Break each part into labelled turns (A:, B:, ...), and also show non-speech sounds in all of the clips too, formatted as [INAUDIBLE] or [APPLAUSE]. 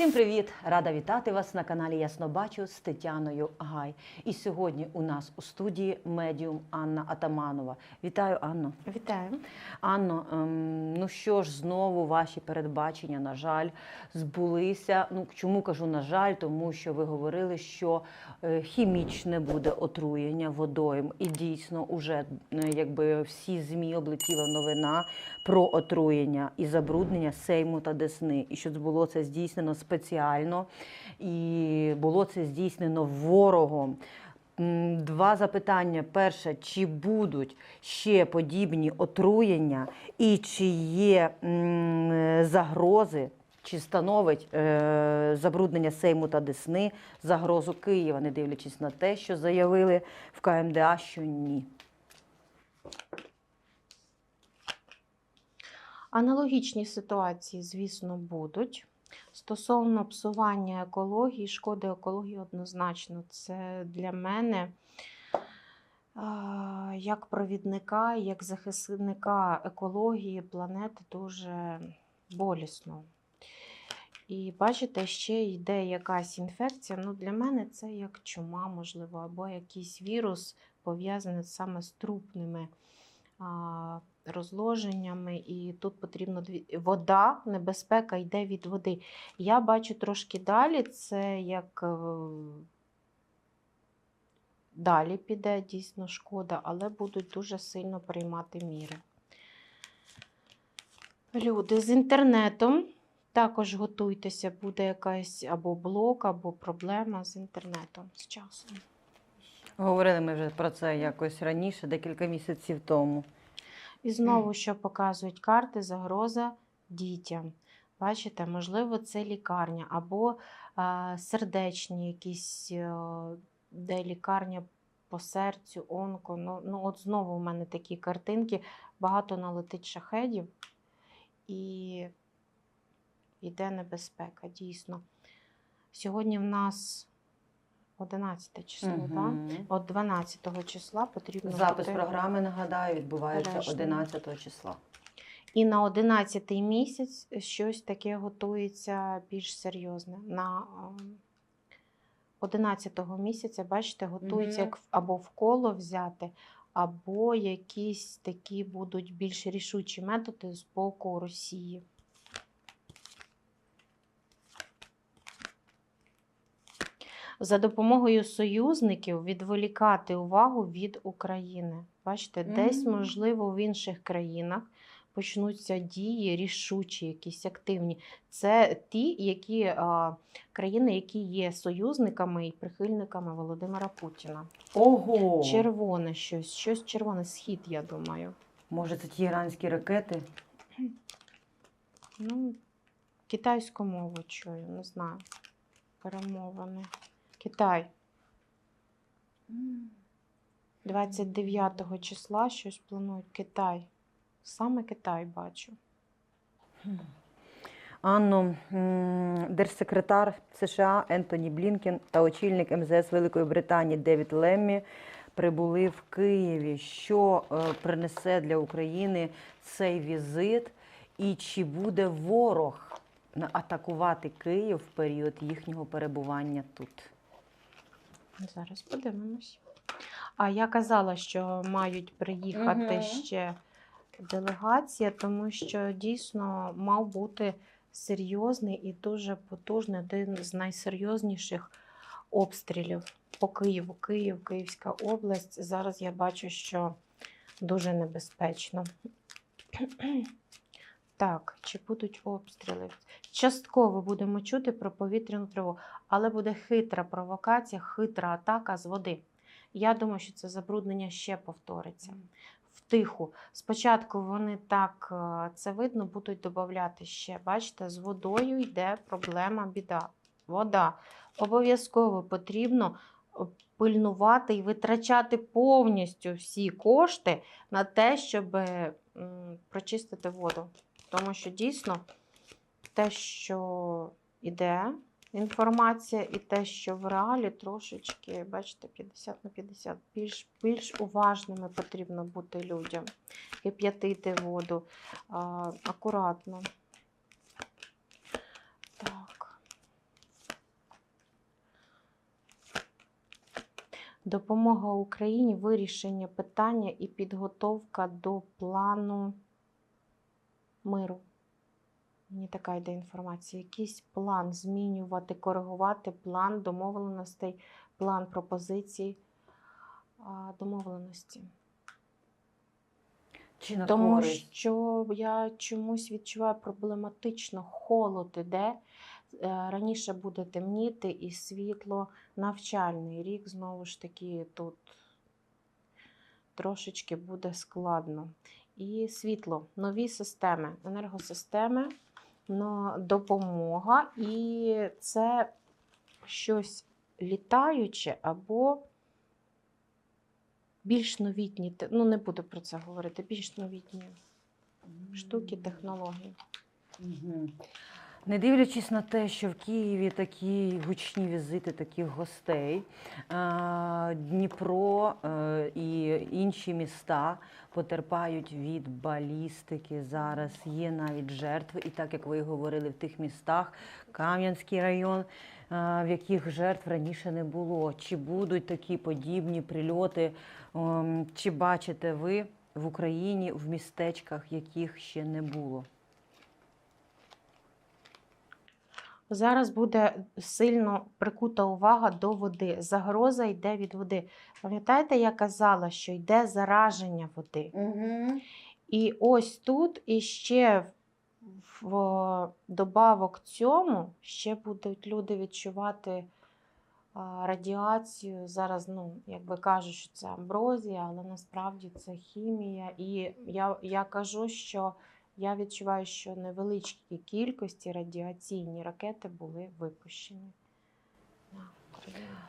A: Всім привіт! Рада вітати вас на каналі Ясно Бачу з Тетяною Гай. І сьогодні у нас у студії медіум Анна Атаманова. Вітаю, Анно.
B: Вітаю.
A: Анно, ем, ну що ж, знову ваші передбачення, на жаль, збулися. Ну чому кажу на жаль, тому що ви говорили, що е, хімічне буде отруєння водою. І дійсно, уже е, якби всі змі облетіла новина про отруєння і забруднення Сейму та Десни. І що було це здійснено спеціально, і було це здійснено ворогом. Два запитання. Перше, чи будуть ще подібні отруєння, і чи є загрози, чи становить е, забруднення Сейму та Десни загрозу Києва, не дивлячись на те, що заявили в КМДА, що ні.
B: Аналогічні ситуації, звісно, будуть. Стосовно псування екології, шкоди екології однозначно, це для мене як провідника, як захисника екології планети дуже болісно. І бачите, ще йде якась інфекція. Ну, для мене це як чума, можливо, або якийсь вірус пов'язаний саме з трупними розложеннями. І тут потрібно вода, небезпека йде від води. Я бачу трошки далі, це як е, далі піде дійсно шкода, але будуть дуже сильно приймати міри. Люди з інтернетом. Також готуйтеся, буде якась або блок, або проблема з інтернетом з часом.
A: Говорили ми вже про це якось раніше, декілька місяців тому.
B: І знову, що показують карти, загроза дітям. Бачите, можливо, це лікарня або а, сердечні якісь, е, де лікарня по серцю, онко. Ну, ну, от знову у мене такі картинки, багато налетить шахедів і йде небезпека, дійсно. Сьогодні в нас 11 число, так?
A: Мгм.
B: От 12 числа потрібно
A: Запис
B: бути-
A: програми, нагадаю, відбувається
B: Обережно.
A: 11 числа.
B: І на 11 місяць щось таке готується більш серйозне. На 11 місяця, бачите, готується
A: Мгм.
B: як або в коло взяти, або якісь такі будуть більш рішучі методи з боку Росії. За допомогою союзників відволікати увагу від України. Бачите, десь, можливо, в інших країнах почнуться дії рішучі, якісь активні. Це ті, які а, країни, які є союзниками і прихильниками Володимира Путіна.
A: Ого!
B: Червоне щось, щось червоне, схід, я думаю.
A: Може, це ті іранські ракети?
B: Ну, китайську мову чую, не знаю. Перемовини. Китай. 29 числа щось планують Китай. Саме Китай бачу.
A: Анно, держсекретар США Ентоні Блінкен та очільник МЗС Великої Британії Девід Леммі прибули в Києві. Що е, принесе для України цей візит? І чи буде ворог атакувати Київ в період їхнього перебування тут?
B: Зараз подивимось. А я казала, що мають приїхати
A: Мгм.
B: ще делегація, тому що дійсно мав бути серйозний і дуже потужний один з найсерйозніших обстрілів по Києву. Київ, Київська область. Зараз я бачу, що дуже небезпечно. Так, чи будуть обстріли? Частково будемо чути про повітряну тривогу, але буде хитра провокація, хитра атака з води. Я думаю, що це забруднення ще повториться. Втиху. Спочатку вони так е, це видно, будуть додати ще. Бачите, з водою йде проблема, біда. Вода. Обов'язково потрібно е, пильнувати і витрачати повністю всі кошти на те, щоб м, прочистити воду. Тому що дійсно те, що іде інформація, і те, що в реалі трошечки, бачите, 50 на 50, більш більш уважними потрібно бути людям. Кип'ятити воду а, акуратно. Так. Допомога Україні вирішення питання і підготовка до плану миру. Мені така йде інформація. Якийсь план змінювати, коригувати план домовленостей, план пропозицій, домовленості.
A: Чи на
B: Тому
A: користь?
B: що я чомусь відчуваю проблематично холод іде. Е, Раніше буде темніти і світло. Навчальний рік, знову ж таки, тут трошечки буде складно. І світло, нові системи, енергосистеми, допомога. І це щось літаюче або більш новітні, ну не буду про це говорити, більш новітні штуки, технології.
A: Мгм. Не дивлячись на те, що в Києві такі гучні візити таких гостей, Дніпро е, і інші міста потерпають від балістики. Зараз є навіть жертви. І так як ви говорили, в тих містах Кам'янський район, в яких жертв раніше не було. Чи будуть такі подібні прильоти? Ем, Чи бачите ви в Україні в містечках, яких ще не було?
B: Зараз буде сильно прикута увага до води. Загроза йде від води. Пам'ятаєте, я казала, що йде зараження води.
A: Угу.
B: І ось тут іще в добавок цьому ще будуть люди відчувати а, радіацію. Зараз, ну, якби кажуть, що це амброзія, але насправді це хімія. І я, я кажу, що я відчуваю, що невеличкі кількості радіаційні ракети були випущені.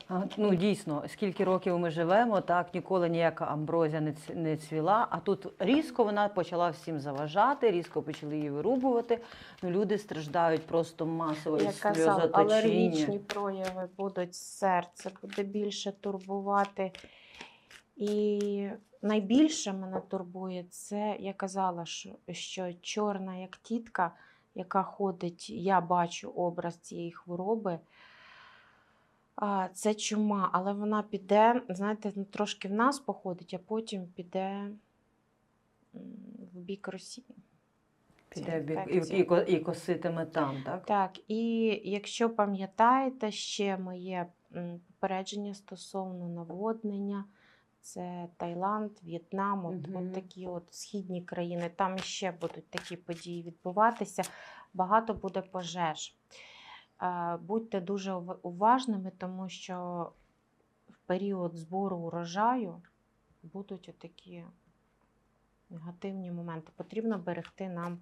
A: А, Ну дійсно, скільки років ми живемо, так ніколи ніяка амброзія не цвіла. А тут різко вона почала всім заважати, різко почали її вирубувати. Ну люди страждають просто масово
B: Я
A: сльозоточіння.
B: алергічні прояви будуть серце, буде більше турбувати. І найбільше мене турбує це, я казала, що, що чорна як тітка, яка ходить, я бачу образ цієї хвороби. Це чума, але вона піде, знаєте, ну, трошки в нас походить, а потім піде в бік Росії.
A: Піде в бік і, і, і коситиме там, так?
B: Так, і якщо пам'ятаєте, ще моє попередження стосовно наводнення, це Таїланд, В'єтнам, от,
A: Мгм.
B: от такі от східні країни, там ще будуть такі події відбуватися. Багато буде пожеж. Е, Будьте дуже уважними, тому що в період збору урожаю будуть отакі негативні моменти. Потрібно берегти нам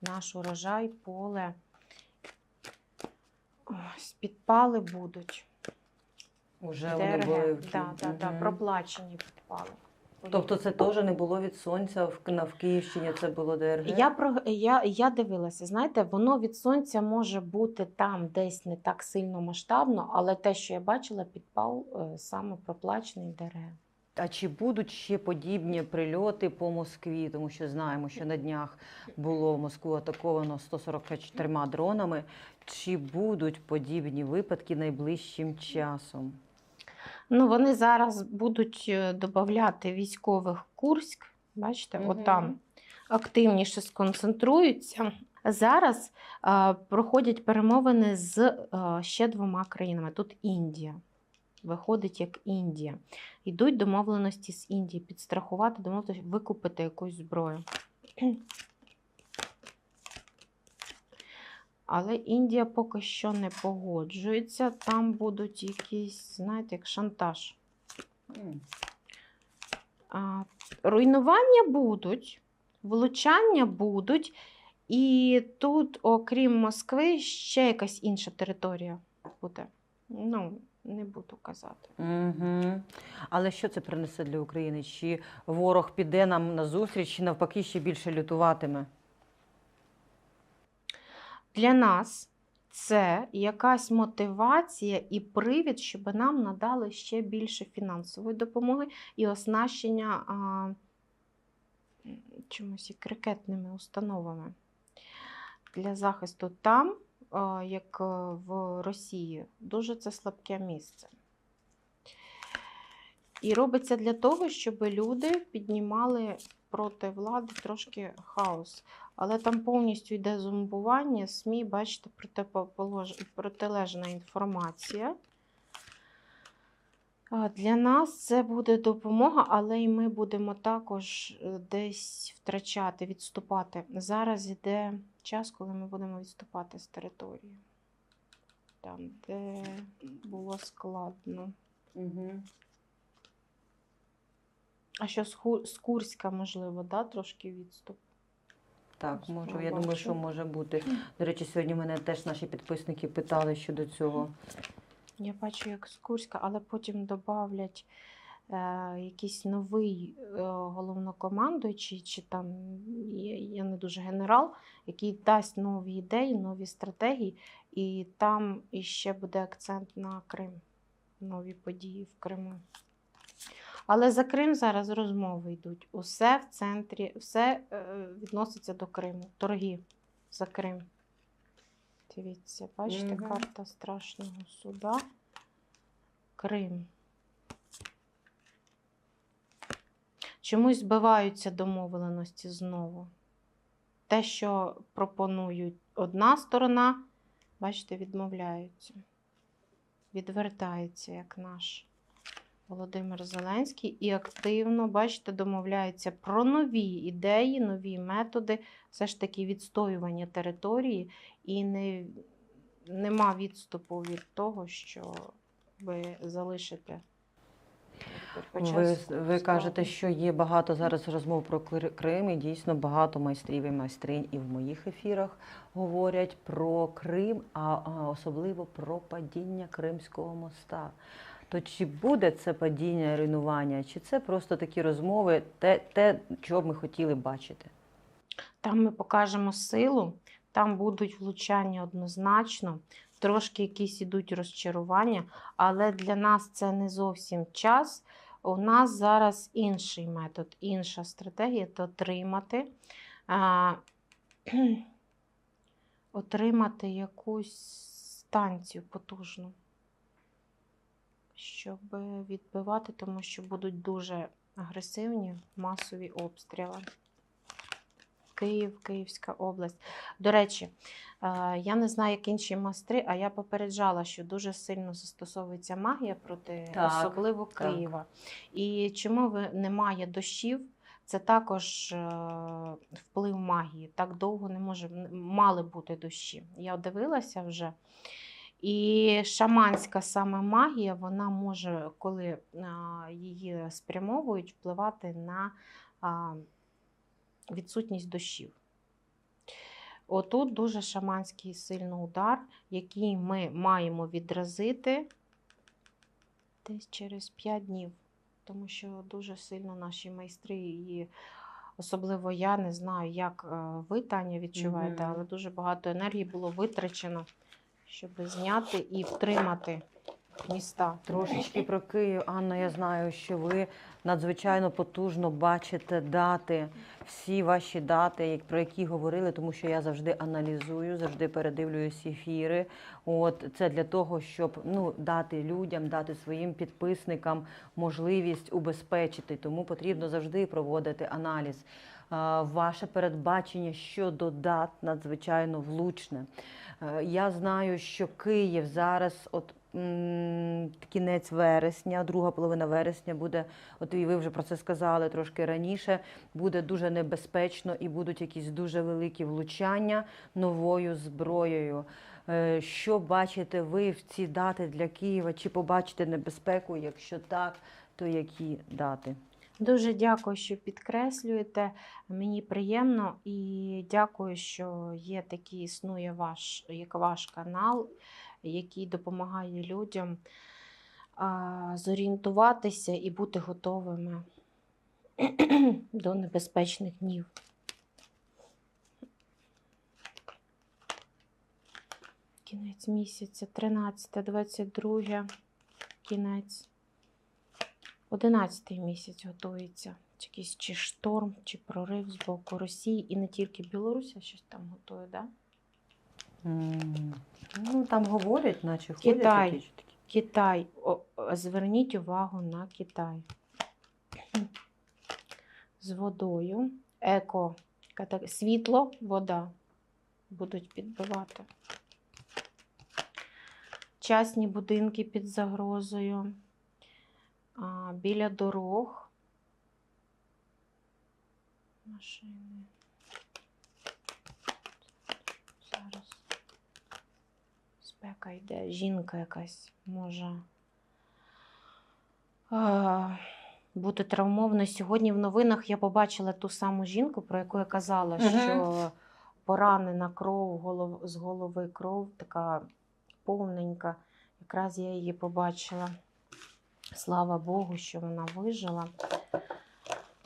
B: наш урожай, поле. Ось, підпали будуть.
A: Уже вони були в
B: Да, да, да,
A: Мгм.
B: проплачені підпали.
A: Тобто це теж не було від сонця в, на, в Київщині, це було ДРГ?
B: Я, про, я, я дивилася, знаєте, воно від сонця може бути там десь не так сильно масштабно, але те, що я бачила, підпал е, саме проплачений ДРГ.
A: А чи будуть ще подібні прильоти по Москві? Тому що знаємо, що на днях було Москву атаковано 144 дронами. Чи будуть подібні випадки найближчим часом?
B: Ну, вони зараз будуть е, додавати військових Курськ. Бачите,
A: Мгм.
B: отам активніше сконцентруються. Зараз е, проходять перемовини з е, ще двома країнами. Тут Індія. Виходить як Індія. Йдуть домовленості з Індії, підстрахувати, домовленості, викупити якусь зброю. Але Індія поки що не погоджується. Там будуть якісь, знаєте, як шантаж. А, руйнування будуть, влучання будуть, і тут, окрім Москви, ще якась інша територія буде. Ну, не буду казати.
A: Угу. Але що це принесе для України? Чи ворог піде нам на зустріч, чи навпаки ще більше лютуватиме?
B: Для нас це якась мотивація і привід, щоб нам надали ще більше фінансової допомоги і оснащення а, чимось як ракетними установами для захисту там, а, як е, в Росії, дуже це слабке місце. І робиться для того, щоб люди піднімали проти влади трошки хаос. Але там повністю йде зомбування, СМІ, бачите, протилежна інформація. Для нас це буде допомога, але й ми будемо також е, десь втрачати, відступати. Зараз йде час, коли ми будемо відступати з території. Там, де було складно.
A: Угу.
B: А що з, Ху- з Курська, можливо, да, трошки відступ?
A: Так,
B: я
A: я думаю, що може бути. До речі, сьогодні мене теж наші підписники питали щодо цього.
B: Я бачу, як з Курська, але потім додавлять е, якийсь новий е, головнокомандуючий, чи там я, я не дуже генерал, який дасть нові ідеї, нові стратегії, і там іще буде акцент на Крим, нові події в Криму. Але за Крим зараз розмови йдуть. Усе в центрі, все е, відноситься до Криму. Торги за Крим. Дивіться, бачите,
A: Мгм.
B: карта страшного суда. Крим. Чомусь збиваються домовленості знову. Те, що пропонують одна сторона, бачите, відмовляються. Відвертається, як наш Володимир Зеленський, і активно, бачите, домовляється про нові ідеї, нові методи, все ж таки відстоювання території, і не, нема відступу від того, що ви залишите.
A: Ви, ви кажете, що є багато зараз розмов про Крим, і дійсно багато майстрів і майстринь і в моїх ефірах говорять про Крим, а особливо про падіння Кримського моста. То чи буде це падіння руйнування, чи це просто такі розмови, те, те чого б ми хотіли бачити?
B: Там ми покажемо силу, там будуть влучання однозначно, трошки якісь ідуть розчарування, але для нас це не зовсім час. У нас зараз інший метод, інша стратегія то отримати, а, [CLEARS THROAT] отримати якусь станцію потужну, щоб відбивати, тому що будуть дуже агресивні масові обстріли. Київ, Київська область. До речі, е, я не знаю, як інші майстри, а я попереджала, що дуже сильно застосовується магія проти
A: Так,
B: особливо
A: так.
B: Києва. І чому немає дощів? Це також е, вплив магії. Так довго не може мали бути дощі. Я дивилася вже. І шаманська саме магія, вона може, коли її спрямовують, впливати на відсутність дощів. Отут дуже шаманський сильний удар, який ми маємо відразити десь через 5 днів. Тому що дуже сильно наші майстри і особливо я не знаю, як е, ви, Таня, відчуваєте, але дуже багато енергії було витрачено, щоб зняти і втримати міста.
A: Трошечки про Київ. Анна, я знаю, що ви надзвичайно потужно бачите дати, всі ваші дати, про які говорили, тому що я завжди аналізую, завжди передивлююсь ефіри. От це для того, щоб ну, дати людям, дати своїм підписникам можливість убезпечити. Тому потрібно завжди проводити аналіз. Ваше передбачення щодо дат надзвичайно влучне. Е, Я знаю, що Київ зараз, от кінець вересня, друга половина вересня буде, от і ви вже про це сказали трошки раніше, буде дуже небезпечно і будуть якісь дуже великі влучання новою зброєю. Е, Що бачите ви в ці дати для Києва? Чи побачите небезпеку? Якщо так, то які дати?
B: Дуже дякую, що підкреслюєте. Мені приємно і дякую, що є такий існує ваш, як ваш канал, який допомагає людям зорієнтуватися і бути готовими [CLEARS THROAT] до небезпечних днів. Кінець місяця, 13, 22, кінець. Одинадцятий місяць готується. Чи Якийсь чи шторм, чи прорив з боку Росії, і не тільки Білоруся щось там готує, да?
A: М, Ну там говорять, наче ходять
B: Китай.
A: такі. такі.
B: Китай. О, о, зверніть увагу на Китай. З водою. Еко. Світло, вода. Будуть підбивати. Частні будинки під загрозою. Біля дорог. Машини. Зараз. Спека йде. Жінка якась може бути травмована. Сьогодні в новинах я побачила ту саму жінку, про яку я казала,
A: Мгм.
B: що поранена кров, голов, з голови кров, така повненька. Якраз я її побачила. Слава Богу, що вона вижила.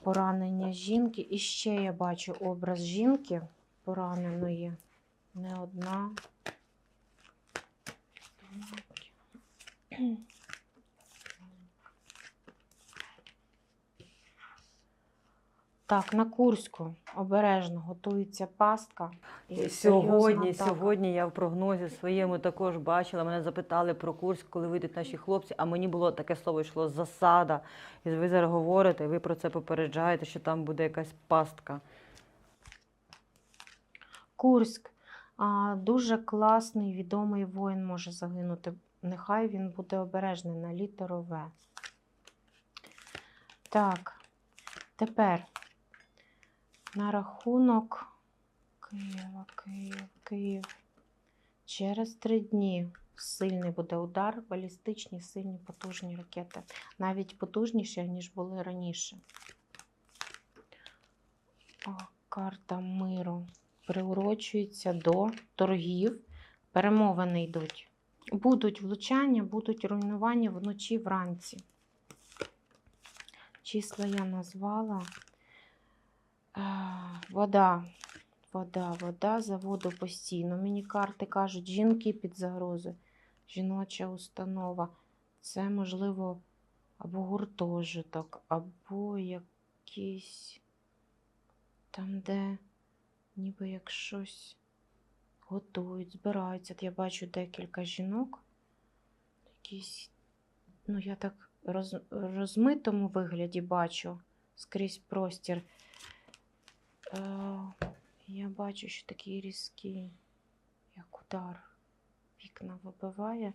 B: Поранення жінки. І ще я бачу образ жінки пораненої. Не одна. Так, на Курську обережно готується пастка. І
A: Сьогодні, сьогодні я в прогнозі своєму також бачила. Мене запитали про Курськ, коли вийдуть наші хлопці. А мені було таке слово йшло засада. І ви зараз говорите, ви про це попереджаєте, що там буде якась пастка.
B: Курськ. А, дуже класний, відомий воїн може загинути. Нехай він буде обережний на літеру В. Так, тепер на рахунок Києва, Київ, Київ. Через три дні сильний буде удар, балістичні, сильні, потужні ракети. Навіть потужніші, ніж були раніше. Карта миру приурочується до торгів. Перемовини йдуть. Будуть влучання, будуть руйнування вночі вранці. Числа я назвала. Вода. Вода, вода, за воду постійно. Мені карти кажуть, жінки під загрозою, жіноча установа. Це, можливо, або гуртожиток, або якийсь там, де ніби як щось готують, збираються. От я бачу декілька жінок. Якісь, ну, я так роз, розмитому вигляді бачу скрізь простір. Е, я бачу, що такий різкий, як удар, вікна вибиває.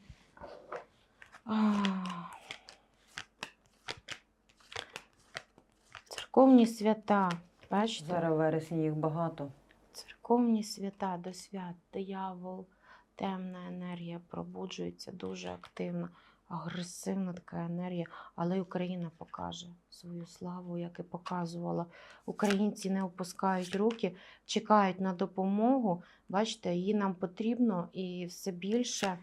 B: Церковні свята. Бачите?
A: Зараз вересні їх багато.
B: Церковні свята до свят, диявол, темна енергія пробуджується дуже активно, агресивна така енергія, але й Україна покаже свою славу, як і показувала. Українці не опускають руки, чекають на допомогу. Бачите, її нам потрібно і все більше.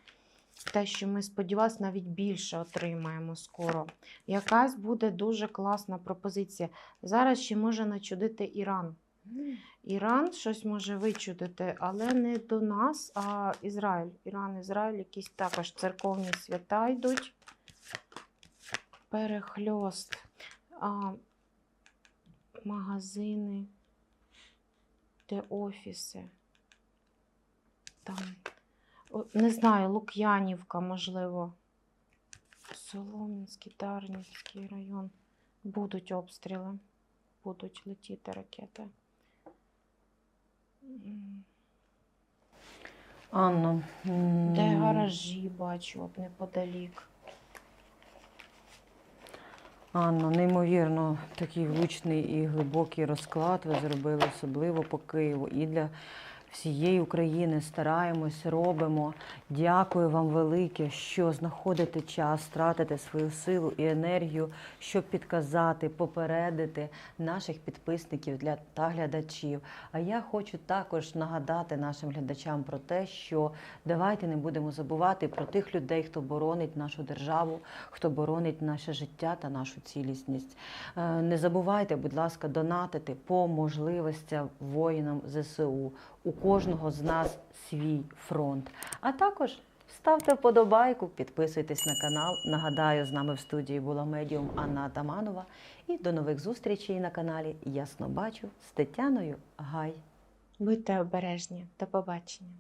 B: Те, що ми сподівалися, навіть більше отримаємо скоро. Якась буде дуже класна пропозиція. Зараз ще може начудити Іран. Іран щось може вичудити, але не до нас, а Ізраїль. Іран, Ізраїль, якісь також церковні свята йдуть. Перехльост. А, магазини, де офіси. Там, не знаю, Лук'янівка, можливо. Солом'янський, Дарницький район. Будуть обстріли, будуть летіти ракети.
A: Анно.
B: Де гаражі бачу от неподалік.
A: Анно, неймовірно, такий влучний і глибокий розклад ви зробили, особливо по Києву. І для всієї України стараємось, робимо. Дякую вам велике, що знаходите час, тратите свою силу і енергію, щоб підказати, попередити наших підписників для та глядачів. А я хочу також нагадати нашим глядачам про те, що давайте не будемо забувати про тих людей, хто боронить нашу державу, хто боронить наше життя та нашу цілісність. Е, Не забувайте, будь ласка, донатити по можливостям воїнам ЗСУ. У кожного з нас свій фронт. А також ставте вподобайку, підписуйтесь на канал. Нагадаю, з нами в студії була медіум Анна Атаманова. І до нових зустрічей на каналі Ясно бачу з Тетяною Гай.
B: Будьте обережні. До побачення.